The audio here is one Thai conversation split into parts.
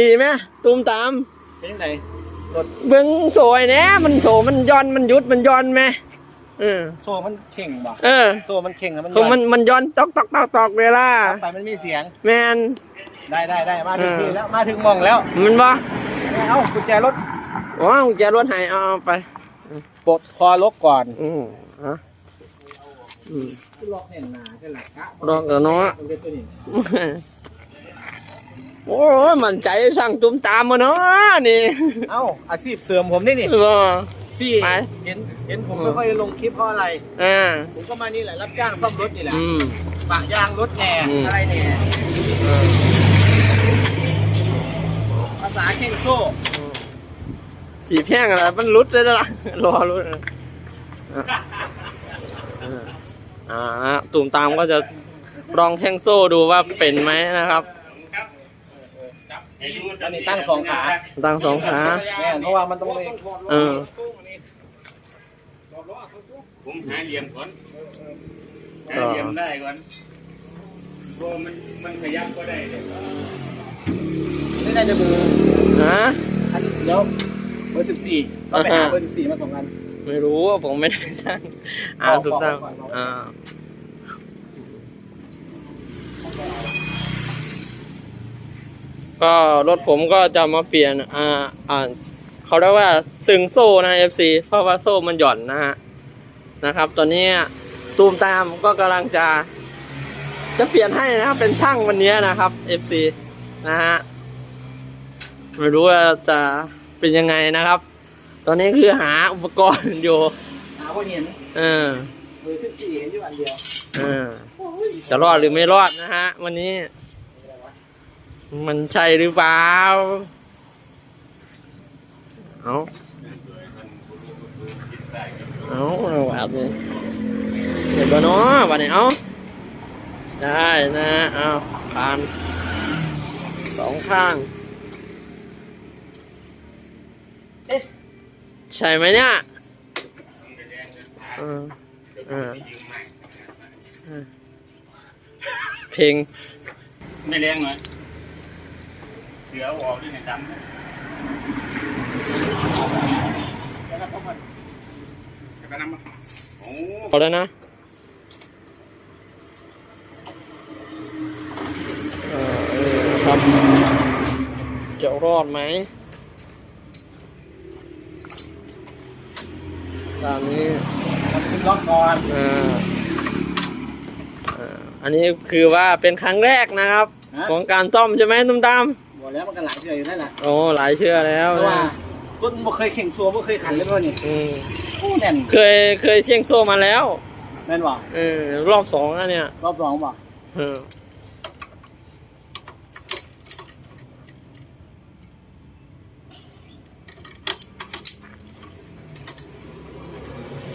นี่ไหมตูมตาม เป็นยังไงรถเบิ้งโสยแหน่มันโสมันย้อนมันยุดมันย้อนไหมเออโซ่มันเข่งบ่เออโซ่มันเข่งอะมันคือมันมันย้อนตอกตอกตอกตอกเวลาไปมันมีเสียง แมนได้ได้ได้มาถึงเออที่แล้วมาถึงหมองแล้วมันบ่เอ้ากุญแจรถว้าวจะรถใหายเอาเอาไปปลดคอลกก่อน อืมฮะอืมล็อกแน่นหนาใช่ไหมกะลอกแล้วเนาะมันเป็นตัวนี้ โอ้ยมันใจสั่งตุ้มตามมาเนาะนี่เอ้าอาชีพเสริมผมนี่นี่บ่ ที่ไป เห็นเห็นผมไม่ค่อยได้ลงคลิปเพราะอะไร อ่าผมก็มานี่แหละรับจ้างซ่อมรถนี่แหละอืม ปะยางรถแหน่อืม อะไรแหน่เออภาษาเข่งโซ่จีบแห้งอะไรมันรุดเลยล่ะ รอรุดอะอ่าอ่าตุ่มตามก็จะลองแท่งโซ่ดูว่าเป็นไหมนะครับ อันนี้ตั้งสองขาตั้งสองขาแม่นเพราะว่ามันต้องเลยเออผมหาเหลี่ยมก่อนหาเหลี่ยมได้ก่อนเพราะมันมันขยับก็ได้เลยไม่ได้จะมือฮะอันนี้เดี๋ยวเบอร์สิบสี่ต้องไปหาอ่าฮะเบอร์สิบสี่มาสองอันไม่รู้ว่าผมไม่ได้ตั้งอ่าบอกตุ่มตามบอกบอกอ่า ก็รถผมก็จะมาเปลี่ยนอ่าอ่าเขาเรียกว่าตึงโซ่นะ FC เพราะว่าโซ่มันหย่อนนะฮะนะครับ ตอนนี้ตูมตามก็กำลังจะ จะเปลี่ยนให้นะครับ เป็นช่างวันนี้นะครับ FC นะฮะไม่รู้ว่าจะเป็นยังไงนะครับ ตอนนี้คือหาอุปกรณ์อยู่ หาคนเห็นเออเบอร์สิบสี่เห็นอยู่อันเดียวเออจะรอดหรือไม่รอดนะฮะ วันนี้ มันใช่หรือเปล่า เอาเอาเอาแบบนี้เดี๋ยวก่อนเนาะวันนี้เอาได้นะเอาผ่านสองข้าง ใช่ไหมเนี่ยเออเออเออเพลงไม่แรงหน่อยเสือออกด้วยในดำนะแล้วก็ต้องมาจะไปนำมาโอ้เอาแล้วนะเออเออครับ จะรอดไหมตามนี้ขึ้นล็อกก่อนเออเอ่ออันนี้คือว่าเป็นครั้งแรกนะครับ ของการซ่อมใช่ไหมตุ้มตาม บอกแล้วมันก็หลายเชือกอยู่นั่นแหละโอ้หลายเชื่อแล้วเพราะว่านะรถมันบ่เคยแข่งชัวร์บ่เคยขันเลยป่ะนี่อืมโอ้แน่นเคยเคยเชียงโซ่มาแล้วแม่นบ่เออรอบสองอันเนี่ยรอบสองบ่เออ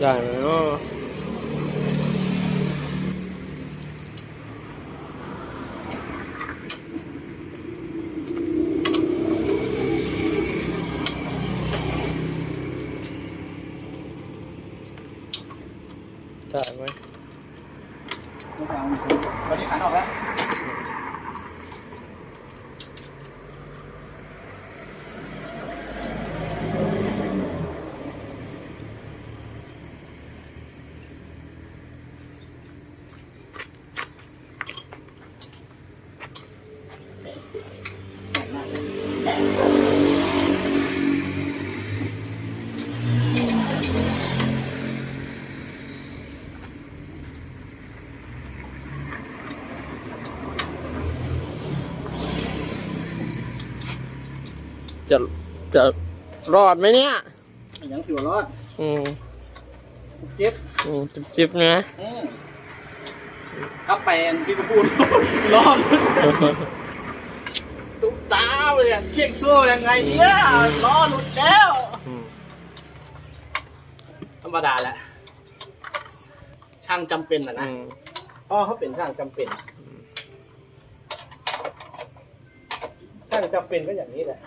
ได้ไหมเนาะได้ไหม ไม่ต้องตอนนี้ขันออกแล้ว จะจะรอดไหมเนี่ยยังสิวรอด อืมเจ็บอืมจิบจิบๆนะอืมครับแปลนพี่ก็พูด รอดตุ๊กตาเลยอะเข่งโซ่ยังไงเนี่ยล้อหลุดแล้ว อืมธรรมดาแหละ ช่างจำเป็นอะนะอืมพ่อเขาเป็นช่างจำเป็น ช่างจำเป็นก็อย่างนี้แหละ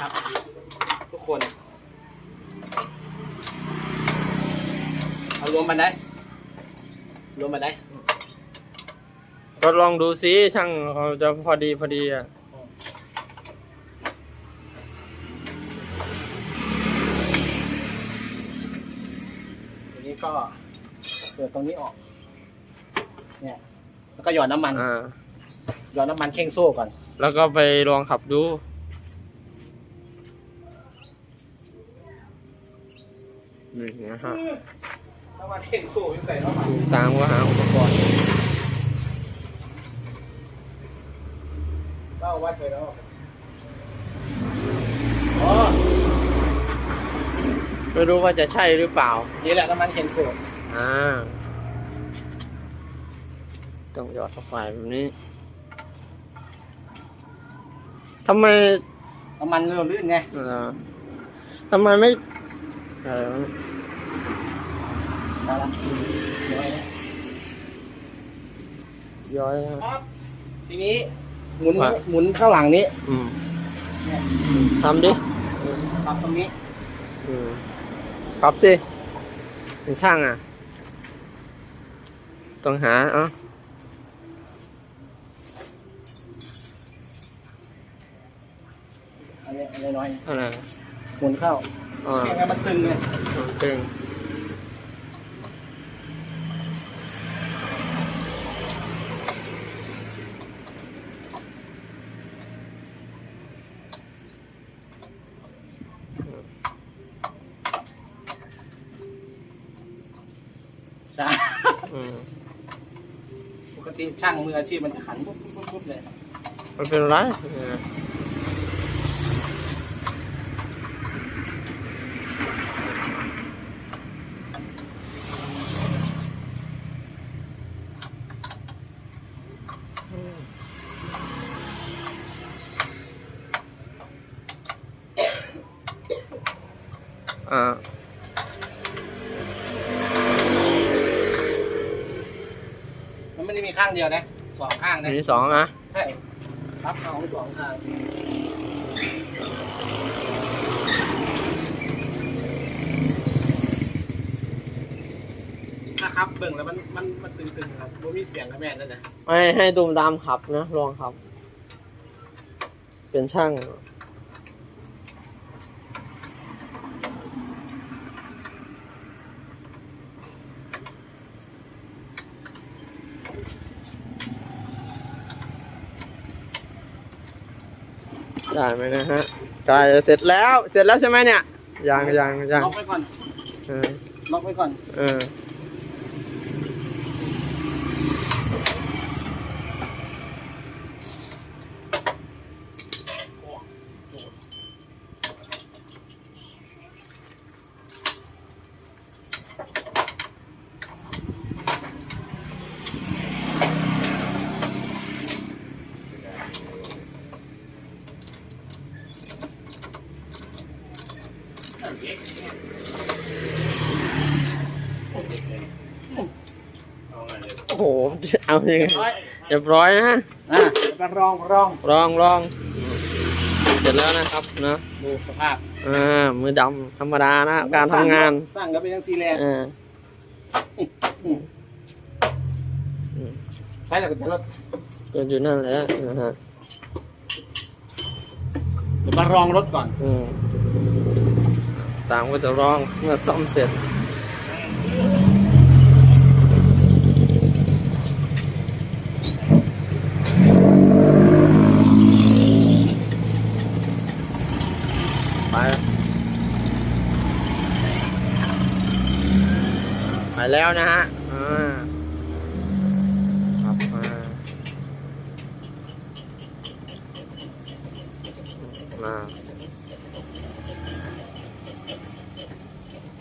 ครับ ทุกคนเอารวมมันได้รวมมันได้ทดลองดูซิช่างเขาจะพอดีพอดีอะทีนี้ก็เปิดตรงนี้ออก เนี่ย แล้วก็หย่อนน้ำมันหย่อนน้ำมันเข่งโซ่ก่อน แล้วก็ไปลองขับดู นี่นะฮะน้ำมันเข่งโซ่ใส่น้ำมันตูมตามก็หาอุปกรณ์ก็เอาไว้ใส่แล้วอ๋อไม่รู้ว่าจะใช่หรือเปล่า นี่แหละน้ำมันเข่งโซ่อ่าต้องหยอดเข้าไปแบบนี้ทำไมน้ำมันเริ่มลื่นไงเอ่อทำไมไม่ อะไรวะเนี่ยได้ละเดี๋ยวไว้นะย้อยครับ ทีนี้หมุนว่า หมุนข้างหลังนี้อืมเนี่ยทำดิปรับตรงนี้อืมปรับสิเป็นช่างอะ ต้องหาเอ้าอันนี้อันนี้น้อย อะไรหมุนเข้า อ่าแค่ให้มันตึงเลยตึงใช่อืมปกติช่างมืออาชีพมันจะขันปุ๊บปุ๊บปุ๊บปุ๊บเลยมันเป็นไร อออ่ามันไม่ได้มีข้างเดียวนะสองข้างอันะนที่สองอะใช่รับสองสองข้างถ้าครับเบิ่งแล้วมันมันมันตึงๆครับมันมีเสียงกับแม่นั่นนะให้ให้ตูมตามขับนะลองขับ เป็นช่าง ได้ไหมนะฮะใกล้จะเสร็จแล้วเสร็จแล้วใช่ไหมเนี่ยยังยังยังล็อกไว้ก่อนเออล็อกไว้ก่อน เออ โอ้โห เอายังไงร้อยเรียบร้อยนะอะไปรองรองลองลองเสร็จแล้วนะครับนะดูสภาพอ่ามือดำธรรมดานะการทำงานสร้างก็เป็นยังซีแลนด์เออใช้จากกุญแจรถก็อยู่นั่นแหละนะฮะเดี๋ยวมารองรถก่อนอืมตามก็จะร้องเมื่อซ่อมเสร็จ ไป ไปแล้วนะฮะอ่าครับมามา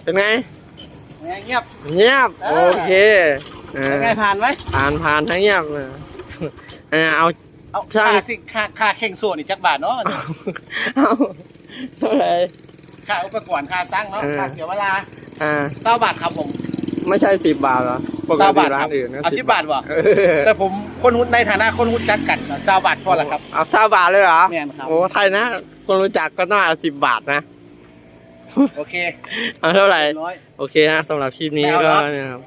เป็นไง เงียบ เงียบเอโออเคเออเป็นไงผ่านไหมผ่านผ่านทั้งเงียบเลยเออเอาเอาช่างค่าสิค่าค่าเข่งส่วนอีกจักบาทเนาะเอาเท่าไหร่ค่าอุปกรณ์ค่าสร้างเนาะเออค่าเสียเวลาอ่าเก้าบาทครับผม ไม่ใช่สิบบาทเหรอปกเก้าติบาทร้าครันบอื่นนะเอาสิบบาทวะเออแต่ผมคนหุ้นในฐานะคนหุ้นจักกันเก้าบาทพอละครับเอาสิบบาทเลยเหรอแม่นครับโอ้ไทยนะคนรู้จักก็น่าเอาสิบบาทนะโอเค เอาเท่าไหร่ร้อยโอเคฮะสำหรับคลิปนี้ไม่เอาก็เหรอเนี่ยครับ